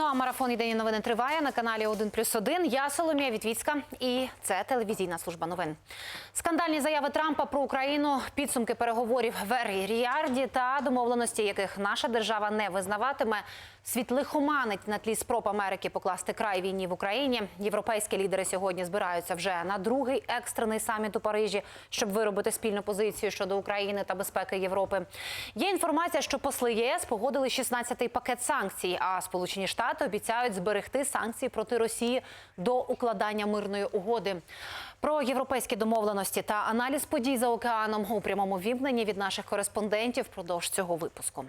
Ну а марафон єдині новини триває на каналі 1 плюс 1. Я Соломія Вітвіцька і це телевізійна служба новин. Скандальні заяви Трампа про Україну, підсумки переговорів в Ріарді та домовленості, яких наша держава не визнаватиме. Світ лихоманить на тлі спроб Америки покласти край війні в Україні. Європейські лідери сьогодні збираються вже на другий екстрений саміт у Парижі, щоб виробити спільну позицію щодо України та безпеки Європи. Є інформація, що посли ЄС погодили 16-й пакет санкцій. А Сполучені Штати обіцяють зберегти санкції проти Росії до укладання мирної угоди. Про європейські домовленості та аналіз подій за океаном у прямому вімкненні від наших кореспондентів впродовж цього випуску.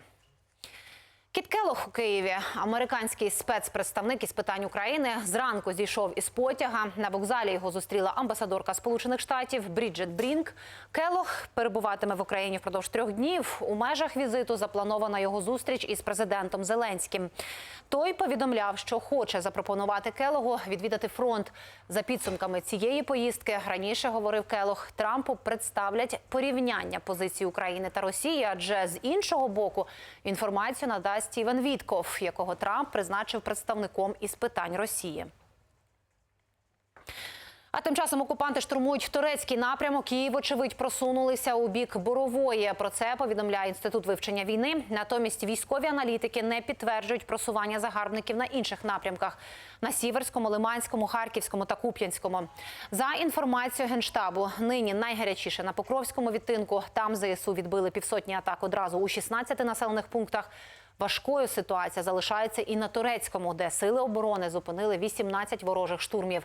Кіт Келох у Києві, американський спецпредставник із питань України, зранку зійшов із потяга. На вокзалі його зустріла амбасадорка Сполучених Штатів Бріджет Брінк. Келох перебуватиме в Україні впродовж трьох днів. У межах візиту запланована його зустріч із президентом Зеленським. Той повідомляв, що хоче запропонувати Келогу відвідати фронт. За підсумками цієї поїздки раніше говорив Келох, Трампу представлять порівняння позицій України та Росії, адже з іншого боку інформацію надасть Стівен Вітков, якого Трамп призначив представником із питань Росії. А тим часом окупанти штурмують турецький напрямок. Київ, очевидь, просунулися у бік Борової. Про це повідомляє інститут вивчення війни. Натомість військові аналітики не підтверджують просування загарбників на інших напрямках на Сіверському, Лиманському, Харківському та Куп'янському. За інформацією генштабу, нині найгарячіше на Покровському відтинку. Там ЗСУ відбили півсотні атак одразу у 16 населених пунктах. Важкою ситуація залишається і на турецькому, де сили оборони зупинили 18 ворожих штурмів.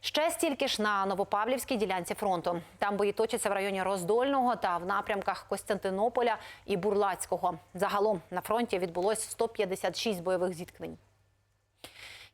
Ще стільки ж на Новопавлівській ділянці фронту. Там бої точаться в районі Роздольного та в напрямках Костянтинополя і Бурлацького. Загалом на фронті відбулось 156 бойових зіткнень.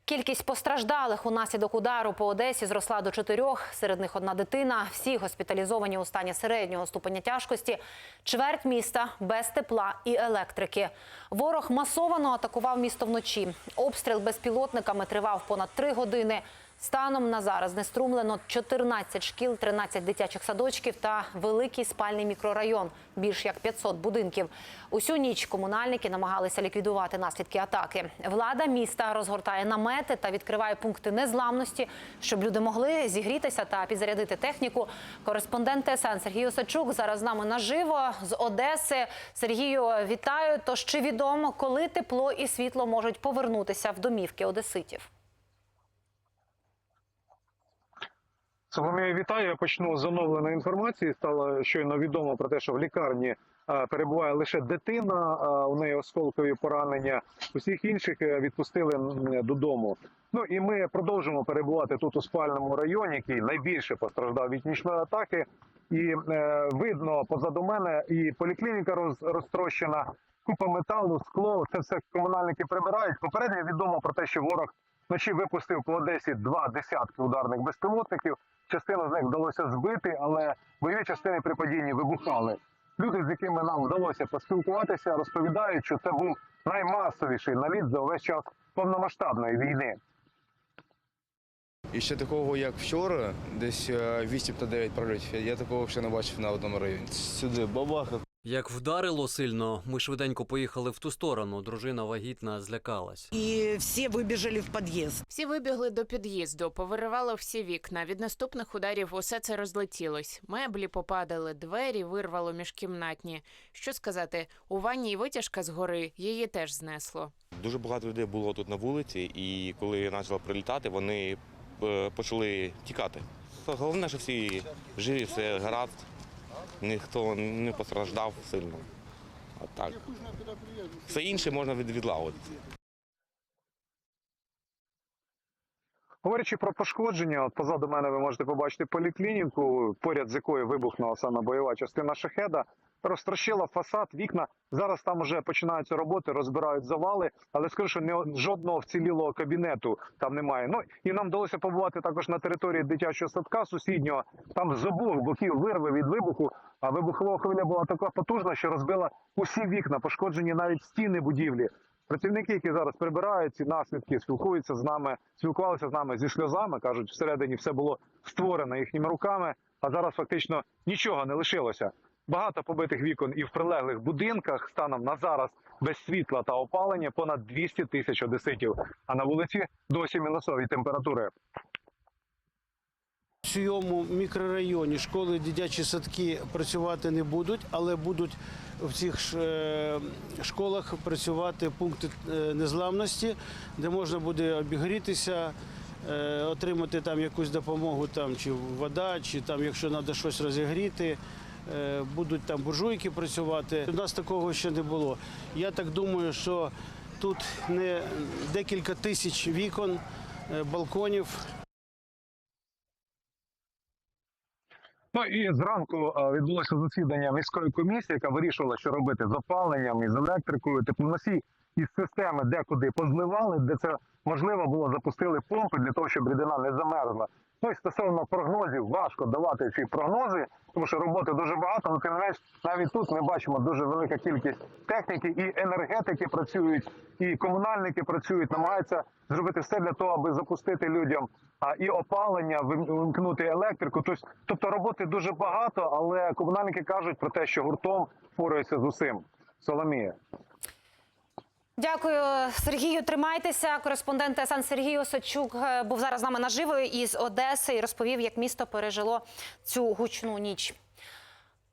Кількість постраждалих унаслідок удару по Одесі зросла до чотирьох. Серед них одна дитина. Всі госпіталізовані у стані середнього ступеня тяжкості. Чверть міста без тепла і електрики. Ворог масовано атакував місто вночі. Обстріл безпілотниками тривав понад три години. Станом на зараз знеструмлено 14 шкіл, 13 дитячих садочків та великий спальний мікрорайон, більш як 500 будинків. Усю ніч комунальники намагалися ліквідувати наслідки атаки. Влада міста розгортає намети та відкриває пункти незламності, щоб люди могли зігрітися та підзарядити техніку. Кореспондент ТСН Сергій Осадчук зараз з нами наживо з Одеси. Сергію, вітаю. Тож чи відомо, коли тепло і світло можуть повернутися в домівки одеситів? Соломія, вітаю. Я почну з оновленої інформації. Стало щойно відомо про те, що в лікарні перебуває лише дитина. У неї осколкові поранення. Усіх інших е, відпустили додому. Ну і ми продовжимо перебувати тут у спальному районі, який найбільше постраждав від нічної атаки. І е, видно позаду мене і поліклініка роз, розтрощена, купа металу, скло. Це все комунальники прибирають. Попередньо відомо про те, що ворог вночі випустив по Одесі два десятки ударних безпілотників. Частину з них вдалося збити, але бойові частини при падінні вибухали. Люди, з якими нам вдалося поспілкуватися, розповідають, що це був наймасовіший наліт за увесь час повномасштабної війни. І ще такого, як вчора, десь е, 8 та 9 прольотів, я такого ще не бачив на одному районі. Сюди бабаха. Як вдарило сильно, ми швиденько поїхали в ту сторону. Дружина вагітна злякалась. И все выбежали в подъезд. Всі вибігли до під'їзду, повиривало всі вікна. Від наступних ударів усе це розлетілось. Меблі попадали, двері вирвало міжкімнатні. Що сказати, у ванні й витяжка згори, її теж знесло. Дуже багато людей було тут на вулиці, і коли почало прилітати, вони е, почали тікати. Головне, що всі живі, все гаразд, ніхто не постраждав сильно. Так. Все інше можна від- відлагодити. Говорячи про пошкодження, от позаду мене ви можете побачити поліклініку, поряд з якою вибухнула саме бойова частина шахеда. Розтрощила фасад, вікна. Зараз там вже починаються роботи, розбирають завали, але скажу, що не жодного вцілілого кабінету там немає. Ну і нам вдалося побувати також на території дитячого садка сусіднього. Там з обох боків вирви від вибуху. А вибухова хвиля була така потужна, що розбила усі вікна, пошкоджені навіть стіни будівлі. Працівники, які зараз прибирають ці наслідки, спілкуються з нами, спілкувалися з нами зі сльозами. кажуть, всередині все було створено їхніми руками, а зараз фактично нічого не лишилося. Багато побитих вікон і в прилеглих будинках станом на зараз без світла та опалення понад 200 тисяч одеситів. А на вулиці досі мінусові температури. В цьому мікрорайоні школи, дитячі садки працювати не будуть, але будуть в цих е, школах працювати пункти е, незламності, де можна буде обігрітися, е, отримати там якусь допомогу, там чи вода, чи там, якщо треба щось розігріти. Будуть там буржуйки працювати. У нас такого ще не було. Я так думаю, що тут не декілька тисяч вікон, балконів. Ну і зранку е, відбулося засідання міської комісії, яка вирішувала, що робити з опаленням і з електрикою. Теплоносій із системи декуди позливали, де це можливо було запустили помпи для того, щоб рідина не замерзла. Ну і стосовно прогнозів, важко давати ці прогнози, тому що роботи дуже багато. Але тим не менш, навіть тут ми бачимо дуже велика кількість техніки, і енергетики працюють, і комунальники працюють, намагаються зробити все для того, аби запустити людям а і опалення, вимкнути електрику. Тобто, роботи дуже багато, але комунальники кажуть про те, що гуртом впораються з усім. Соломія. Дякую, Сергію. Тримайтеся. Кореспондент ТСН Сергій Осадчук е, був зараз з нами наживо із Одеси і розповів, як місто пережило цю гучну ніч.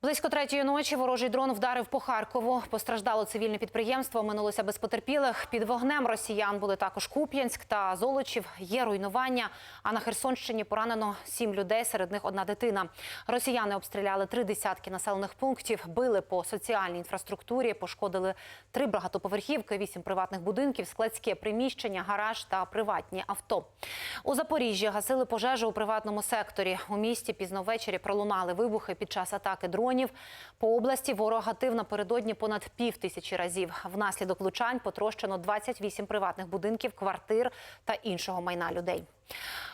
Близько третьої ночі ворожий дрон вдарив по Харкову. Постраждало цивільне підприємство. Минулося без потерпілих. Під вогнем росіян були також Куп'янськ та Золочів. Є руйнування. А на Херсонщині поранено сім людей. Серед них одна дитина. Росіяни обстріляли три десятки населених пунктів, били по соціальній інфраструктурі, пошкодили три багатоповерхівки, вісім приватних будинків, складське приміщення, гараж та приватні авто. У Запоріжжі гасили пожежу у приватному секторі. У місті пізно ввечері пролунали вибухи під час атаки дронів. По області ворог гатив напередодні понад пів тисячі разів. Внаслідок влучань потрощено 28 приватних будинків, квартир та іншого майна людей.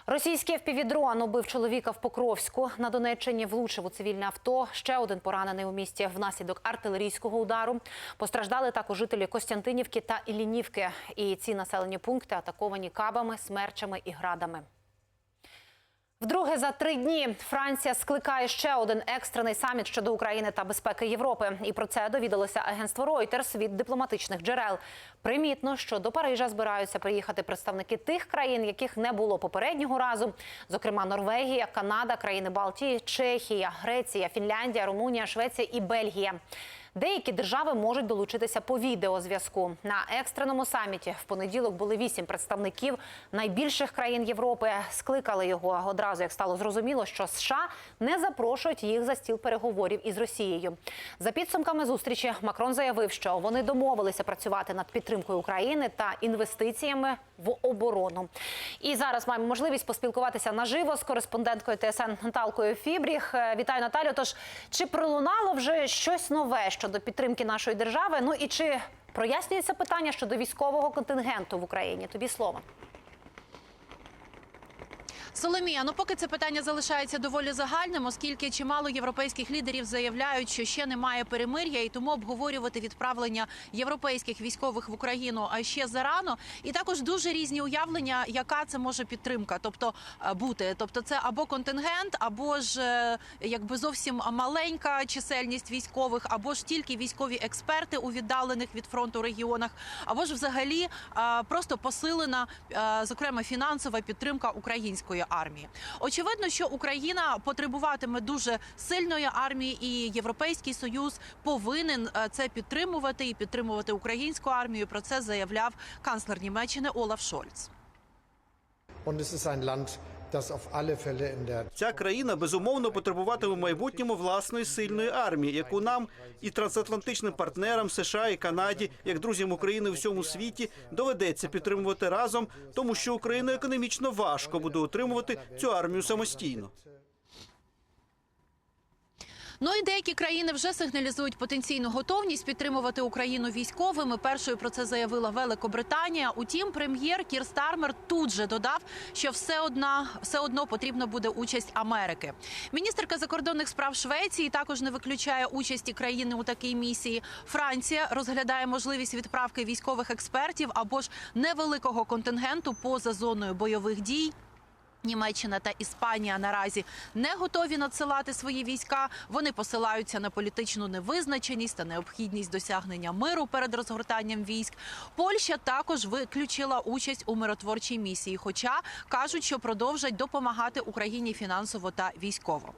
Російський впівдрон убив чоловіка в Покровську. На Донеччині влучив у цивільне авто. Ще один поранений у місті внаслідок артилерійського удару. Постраждали також жителі Костянтинівки та Іллінівки. І ці населені пункти атаковані кабами, смерчами і градами. Вдруге за три дні Франція скликає ще один екстрений саміт щодо України та безпеки Європи. І про це довідалося агентство Reuters від дипломатичних джерел. Примітно, що до Парижа збираються приїхати представники тих країн, яких не було попереднього разу, зокрема Норвегія, Канада, країни Балтії, Чехія, Греція, Фінляндія, Румунія, Швеція і Бельгія. Деякі держави можуть долучитися по відеозв'язку. На екстреному саміті в понеділок були вісім представників найбільших країн Європи. Скликали його одразу, як стало зрозуміло, що США не запрошують їх за стіл переговорів із Росією. За підсумками зустрічі Макрон заявив, що вони домовилися працювати над підтримкою України та інвестиціями в оборону. І зараз маємо можливість поспілкуватися наживо з кореспонденткою ТСН Наталкою Фібріх. Е, Вітаю, Наталю. Тож чи пролунало вже щось нове щодо підтримки нашої держави? Ну і чи прояснюється питання щодо військового контингенту в Україні? Тобі слово. Соломія, ну поки це питання залишається доволі загальним, оскільки чимало європейських лідерів заявляють, що ще немає перемир'я, і тому обговорювати відправлення європейських військових в Україну а ще зарано. І також дуже різні уявлення, яка це може підтримка, тобто е, бути. Тобто, це або контингент, або ж е, якби зовсім маленька чисельність військових, або ж тільки військові експерти у віддалених від фронту регіонах, або ж взагалі е, просто посилена, зокрема фінансова підтримка української армії. Очевидно, що Україна потребуватиме дуже сильної армії, і Європейський Союз повинен е, це підтримувати і підтримувати українську армію. Про це заявляв канцлер Німеччини Олаф Шольц. Ця країна безумовно потребуватиме в майбутньому власної сильної армії, яку нам і трансатлантичним партнерам США і Канаді, як друзям України у всьому світі, доведеться підтримувати разом, тому що Україну економічно важко буде утримувати цю армію самостійно. Ну і деякі країни вже сигналізують потенційну готовність підтримувати Україну військовими. Першою про це заявила Великобританія. Утім, прем'єр Кір Стармер тут же додав, що все одна все одно потрібна буде участь Америки. Міністерка закордонних справ Швеції також не виключає участі країни у такій місії. Франція розглядає можливість відправки військових експертів або ж невеликого контингенту поза зоною бойових дій. Німеччина та Іспанія наразі не готові надсилати свої війська. Вони посилаються на політичну невизначеність та необхідність досягнення миру перед розгортанням військ. Польща також виключила участь у миротворчій місії, хоча кажуть, що продовжать допомагати Україні фінансово та військово.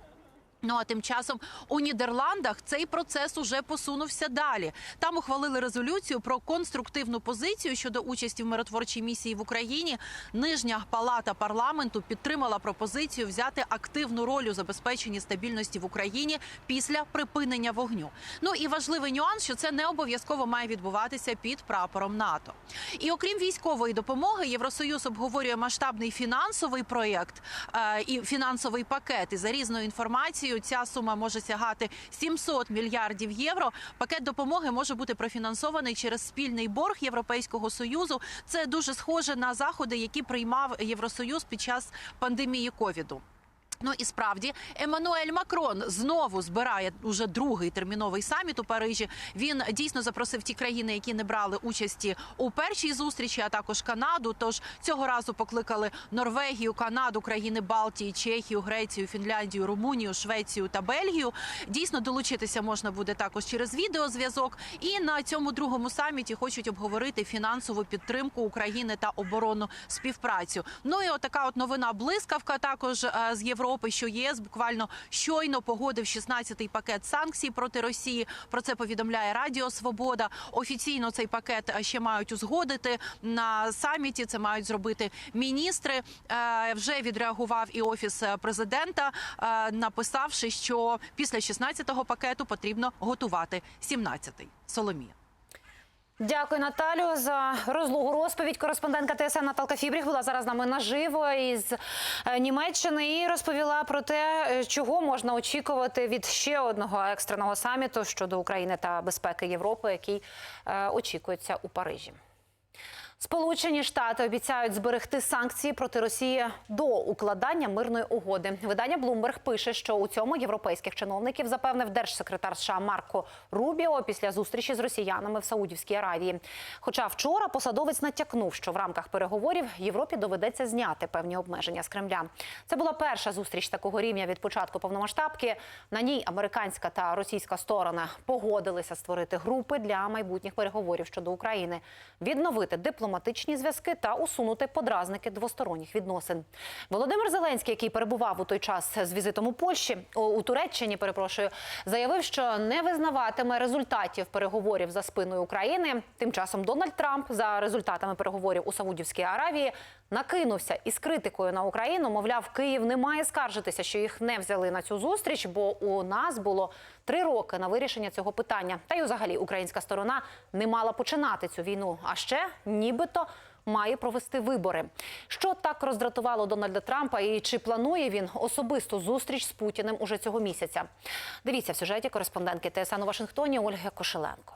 Ну а тим часом у Нідерландах цей процес уже посунувся далі. Там ухвалили резолюцію про конструктивну позицію щодо участі в миротворчій місії в Україні. Нижня палата парламенту підтримала пропозицію взяти активну роль у забезпеченні стабільності в Україні після припинення вогню. Ну і важливий нюанс, що це не обов'язково має відбуватися під прапором НАТО. І окрім військової допомоги, Євросоюз обговорює масштабний фінансовий проєкт е, і фінансовий пакет. І за різною інформацією, ця сума може сягати 700 мільярдів євро. Пакет допомоги може бути профінансований через спільний борг Європейського союзу. Це дуже схоже на заходи, які приймав Євросоюз під час пандемії ковіду. Ну і справді Еммануель Макрон знову збирає уже другий терміновий саміт у Парижі. Він дійсно запросив ті країни, які не брали участі у першій зустрічі, а також Канаду. Тож цього разу покликали Норвегію, Канаду, країни Балтії, Чехію, Грецію, Фінляндію, Румунію, Швецію та Бельгію. Дійсно долучитися можна буде також через відеозв'язок. І на цьому другому саміті хочуть обговорити фінансову підтримку України та оборонну співпрацю. Ну і отака от новина блискавка також е, з Європи, що ЄС буквально щойно погодив 16-й пакет санкцій проти Росії. Про це повідомляє Радіо Свобода. Офіційно цей пакет е, ще мають узгодити на саміті. Це мають зробити міністри. Е, Вже відреагував і офіс президента, е, написавши, що після 16-го пакету потрібно готувати 17-й. Соломія. Дякую, Наталю, за розлогу розповідь. Кореспондентка ТСН Наталка Фібріх була зараз з нами наживо із е, Німеччини і розповіла про те, е, чого можна очікувати від ще одного екстреного саміту щодо України та безпеки Європи, який е, очікується у Парижі. Сполучені Штати обіцяють зберегти санкції проти Росії до укладання мирної угоди. Видання Bloomberg пише, що у цьому європейських чиновників запевнив держсекретар США Марко Рубіо після зустрічі з росіянами в Саудівській Аравії. Хоча вчора посадовець натякнув, що в рамках переговорів Європі доведеться зняти певні обмеження з Кремля. Це була перша зустріч такого рівня від початку повномасштабки. На ній американська та російська сторона погодилися створити групи для майбутніх переговорів щодо України, відновити дипломатичні зв'язки та усунути подразники двосторонніх відносин. Володимир Зеленський, який перебував у той час з візитом у Польщі у Туреччині, перепрошую, заявив, що не визнаватиме результатів переговорів за спиною України. Тим часом Дональд Трамп за результатами переговорів у Саудівській Аравії накинувся із критикою на Україну. Мовляв, Київ не має скаржитися, що їх не взяли на цю зустріч, бо у нас було три роки на вирішення цього питання. Та й взагалі українська сторона не мала починати цю війну. А ще нібито. Має провести вибори. Що так роздратувало Дональда Трампа, і чи планує він особисту зустріч з Путіним уже цього місяця? Дивіться в сюжеті кореспондентки ТСН у Вашингтоні Ольги Кошеленко.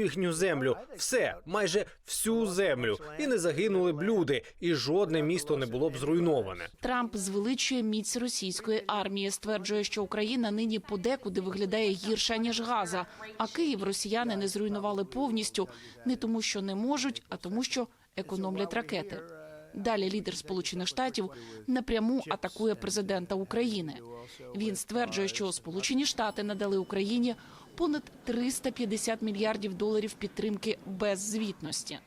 їхню землю, все, майже всю землю, і не загинули б люди, і жодне місто не було б зруйноване. Трамп звеличує міць російської армії, стверджує, що Україна нині подекуди виглядає гірше ніж Газа. А Київ росіяни не зруйнували повністю не тому, що не можуть, а тому, що економлять ракети. Далі лідер Сполучених Штатів напряму атакує президента України. Він стверджує, що Сполучені Штати надали Україні понад 350 мільярдів доларів підтримки без звітності.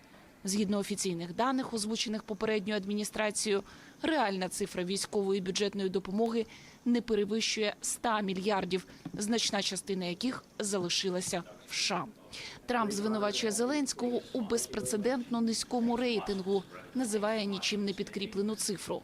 Згідно офіційних даних, озвучених попередньою адміністрацією, Реальна цифра військової бюджетної допомоги не перевищує 100 мільярдів, значна частина яких залишилася в США. Трамп звинувачує Зеленського у безпрецедентно низькому рейтингу, називає нічим не підкріплену цифру.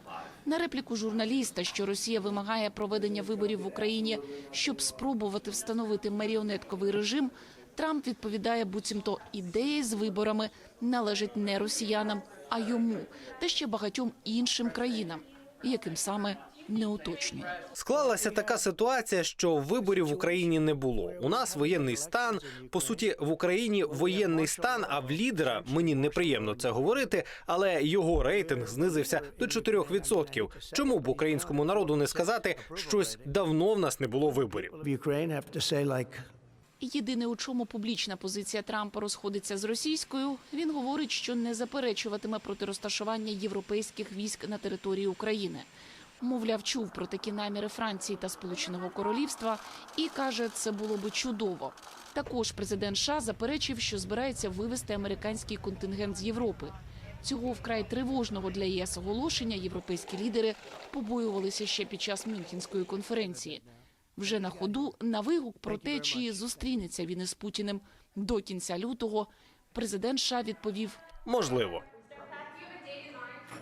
На репліку журналіста, що Росія вимагає проведення виборів в Україні, щоб спробувати встановити маріонетковий режим, Трамп відповідає, буцімто ідея з виборами належить не росіянам, а йому та ще багатьом іншим країнам, яким саме не уточнює. Склалася така ситуація, що виборів в Україні не було. У нас воєнний стан. По суті, в Україні воєнний стан. А в лідера мені неприємно це говорити, але його рейтинг знизився до 4%. Чому б українському народу не сказати, щось давно в нас не було виборів? Єдине, у чому публічна позиція Трампа розходиться з російською, він говорить, що не заперечуватиме проти розташування європейських військ на території України. Мовляв, чув про такі наміри Франції та Сполученого Королівства і каже, це було би чудово. Також президент США заперечив, що збирається вивести американський контингент з Європи. Цього вкрай тривожного для ЄС оголошення європейські лідери побоювалися ще під час Мюнхенської конференції. Вже на ходу на вигук про те, чи зустрінеться він із Путіним до кінця лютого, президент США відповів Можливо.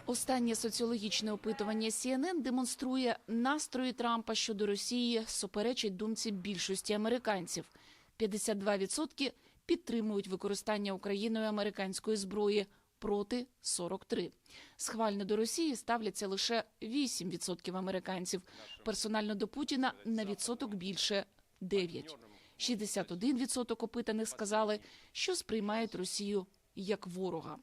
Останнє соціологічне опитування CNN демонструє настрої Трампа щодо Росії суперечить думці більшості американців. 52% підтримують використання Україною американської зброї проти 43. Схвально до Росії ставляться лише 8% американців. Персонально до Путіна на відсоток більше 9. 61% опитаних сказали, що сприймають Росію як ворога.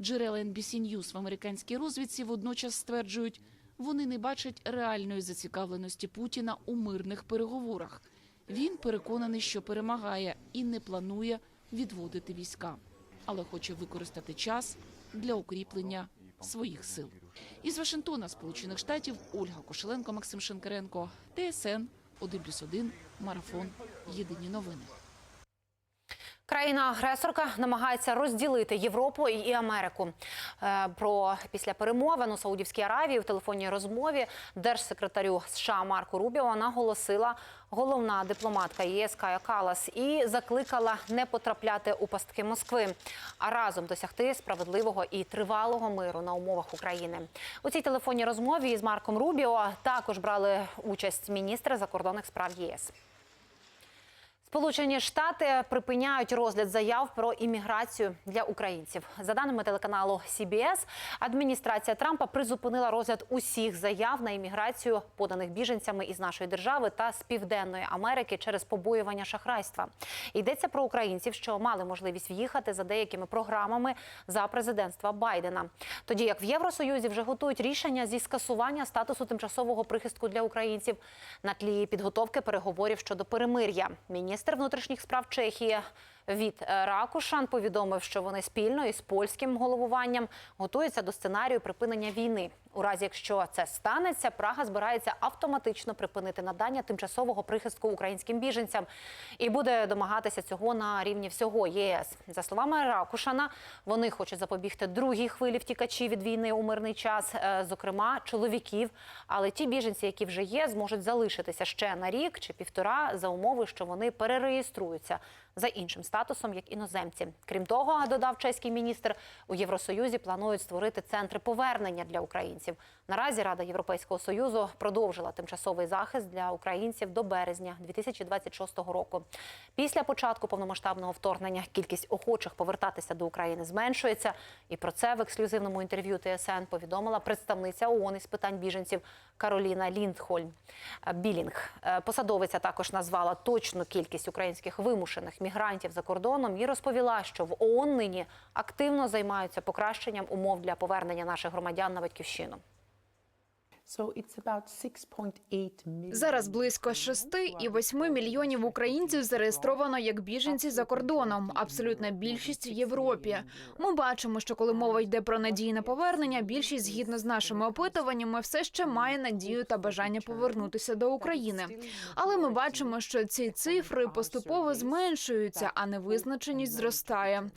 Джерела NBC News в американській розвідці водночас стверджують, вони не бачать реальної зацікавленості Путіна у мирних переговорах. Він переконаний, що перемагає і не планує відводити війська, але хоче використати час для укріплення своїх сил. Із Вашингтона, Сполучених Штатів, Ольга Кошеленко, Максим Шинкаренко, ТСН 1+,1, Марафон. Єдині новини. Країна-агресорка намагається розділити Європу і Америку. Е, Про після перемовин у Саудівській Аравії в телефонній розмові держсекретарю США Марко Рубіо наголосила головна дипломатка ЄС Кая Калас і закликала не потрапляти у пастки Москви, а разом досягти справедливого і тривалого миру на умовах України. У цій телефонній розмові із Марком Рубіо також брали участь міністри закордонних справ ЄС. Сполучені Штати припиняють розгляд заяв про імміграцію для українців. За даними телеканалу CBS, адміністрація Трампа призупинила розгляд усіх заяв на імміграцію, поданих біженцями із нашої держави та з південної Америки через побоювання шахрайства. Йдеться про українців, що мали можливість в'їхати за деякими програмами за президентства Байдена. Тоді як в Євросоюзі вже готують рішення зі скасування статусу тимчасового прихистку для українців на тлі підготовки переговорів щодо перемир'я. Міністр внутрішніх справ Чехії від Ракушан повідомив, що вони спільно із польським головуванням готуються до сценарію припинення війни. У разі, якщо це станеться, Прага збирається автоматично припинити надання тимчасового прихистку українським біженцям і буде домагатися цього на рівні всього ЄС. За словами Ракушана, вони хочуть запобігти другій хвилі втікачів від війни у мирний час, е, зокрема чоловіків. Але ті біженці, які вже є, зможуть залишитися ще на рік чи півтора за умови, що вони перереєструються за іншим статусом як іноземці. Крім того, додав чеський міністр, у Євросоюзі планують створити центри повернення для українців. Наразі Рада Європейського союзу продовжила тимчасовий захист для українців до березня 2026 року. Після початку повномасштабного вторгнення кількість охочих повертатися до України зменшується. І про це в ексклюзивному інтерв'ю ТСН повідомила представниця ООН із питань біженців Кароліна Ліндхольм Білінг. Е, Посадовиця також назвала точну кількість українських вимушених мігрантів за кордоном і розповіла, що в ООН нині активно займаються покращенням умов для повернення наших громадян на батьківщину. Зараз близько 6 і 8 мільйонів українців зареєстровано як біженці за кордоном. Абсолютна більшість в Європі. Ми бачимо, що коли мова йде про надійне повернення, більшість, згідно з нашими опитуваннями, все ще має надію та бажання повернутися до України. Але ми бачимо, що ці цифри поступово зменшуються, а невизначеність зростає.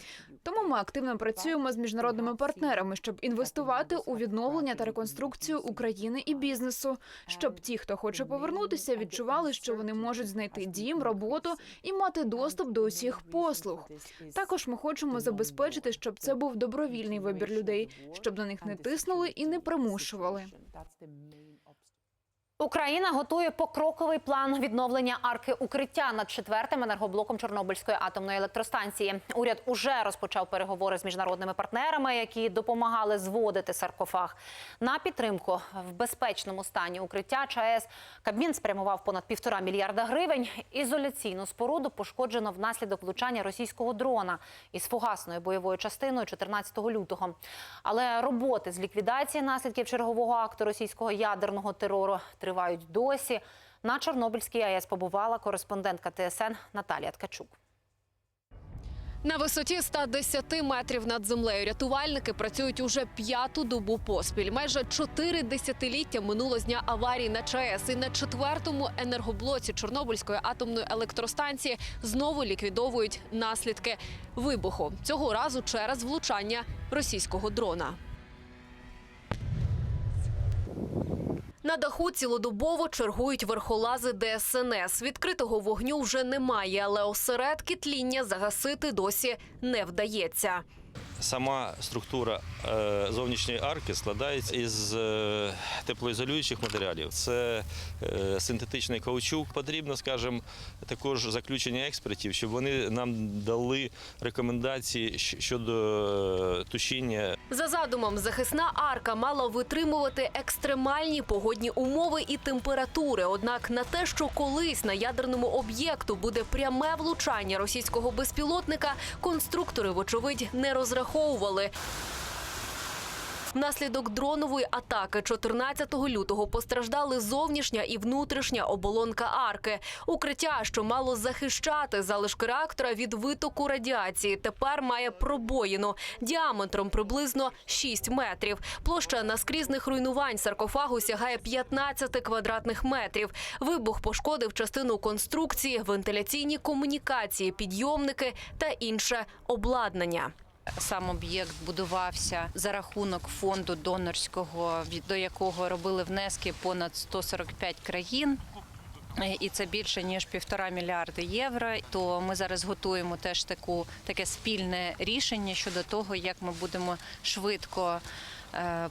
Тому ми активно працюємо з міжнародними партнерами, щоб інвестувати у відновлення та реконструкцію України і бізнесу, щоб ті, хто хоче повернутися, відчували, що вони можуть знайти дім, роботу і мати доступ до усіх послуг. Також ми хочемо забезпечити, щоб це був добровільний вибір людей, щоб на них не тиснули і не примушували. Україна готує покроковий план відновлення арки укриття над четвертим енергоблоком Чорнобильської атомної електростанції. Уряд уже розпочав переговори з міжнародними партнерами, які допомагали зводити саркофаг. На підтримку в безпечному стані укриття ЧАЕС Кабмін спрямував понад півтора мільярда гривень. Ізоляційну споруду пошкоджено внаслідок влучання російського дрона із фугасною бойовою частиною 14 лютого. Але роботи з ліквідації наслідків чергового акту російського ядерного терору тривають досі. На Чорнобильській АЕС побувала кореспондентка ТСН Наталія Ткачук. На висоті 110 метрів над землею рятувальники працюють уже п'яту добу поспіль. Майже чотири десятиліття минуло з дня аварії на ЧАЕС. І на четвертому енергоблоці Чорнобильської атомної електростанції знову ліквідовують наслідки вибуху. Цього разу через влучання російського дрона. На даху цілодобово чергують верхолази ДСНС. Відкритого вогню вже немає, але осередки тління загасити досі не вдається. Сама структура е, зовнішньої арки складається із е, теплоізолюючих матеріалів. Це е, синтетичний каучук. Потрібно, скажімо, також заключення експертів, щоб вони нам дали рекомендації щодо тушіння За задумом, захисна арка мала витримувати екстремальні погодні умови і температури. Однак на те, що колись на ядерному об'єкту буде пряме влучання російського безпілотника, конструктори, вочевидь, не розраховували. Внаслідок дронової атаки 14 лютого постраждали зовнішня і внутрішня оболонка арки. Укриття, що мало захищати залишки реактора від витоку радіації, тепер має пробоїну діаметром приблизно 6 метрів. Площа наскрізних руйнувань саркофагу сягає 15 квадратних метрів. Вибух пошкодив частину конструкції, вентиляційні комунікації, підйомники та інше обладнання. Сам об'єкт будувався за рахунок фонду донорського, до якого робили внески понад 145 країн. Е, І це більше ніж півтора мільярди євро. То ми зараз готуємо теж таку таке спільне рішення щодо того, як ми будемо швидко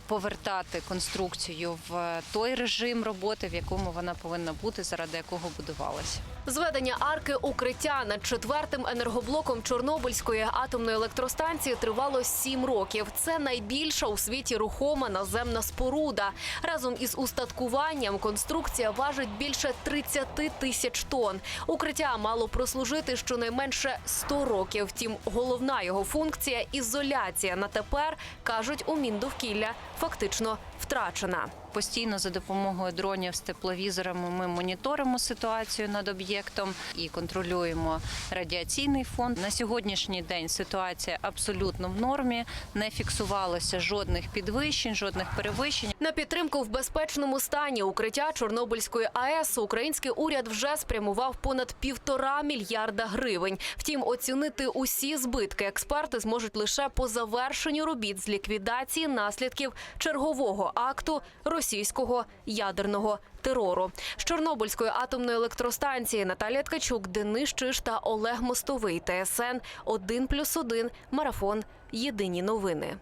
повертати конструкцію в той режим роботи, в якому вона повинна бути, заради якого будувалася. Зведення арки укриття над четвертим енергоблоком Чорнобильської атомної електростанції тривало сім років. Це найбільша у світі рухома наземна споруда. Разом із устаткуванням конструкція важить більше 30 тисяч тонн. Укриття мало прослужити щонайменше 100 років. Втім, головна його функція ізоляція. На тепер кажуть у Міндовкілля фактично втрачена. Постійно за допомогою дронів з тепловізорами ми моніторимо ситуацію над об'єктом і контролюємо радіаційний фон. На сьогоднішній день ситуація абсолютно в нормі. Не фіксувалося жодних підвищень, жодних перевищень. На підтримку в безпечному стані укриття Чорнобильської АЕС український уряд вже спрямував понад півтора мільярда гривень. Втім, оцінити усі збитки експерти зможуть лише по завершенню робіт з ліквідації наслідків чергового акту російського ядерного терору. З Чорнобильської атомної електростанції Наталія Ткачук, Денис Чиш та Олег Мостовий. ТСН 1+,1, Марафон. Єдині новини.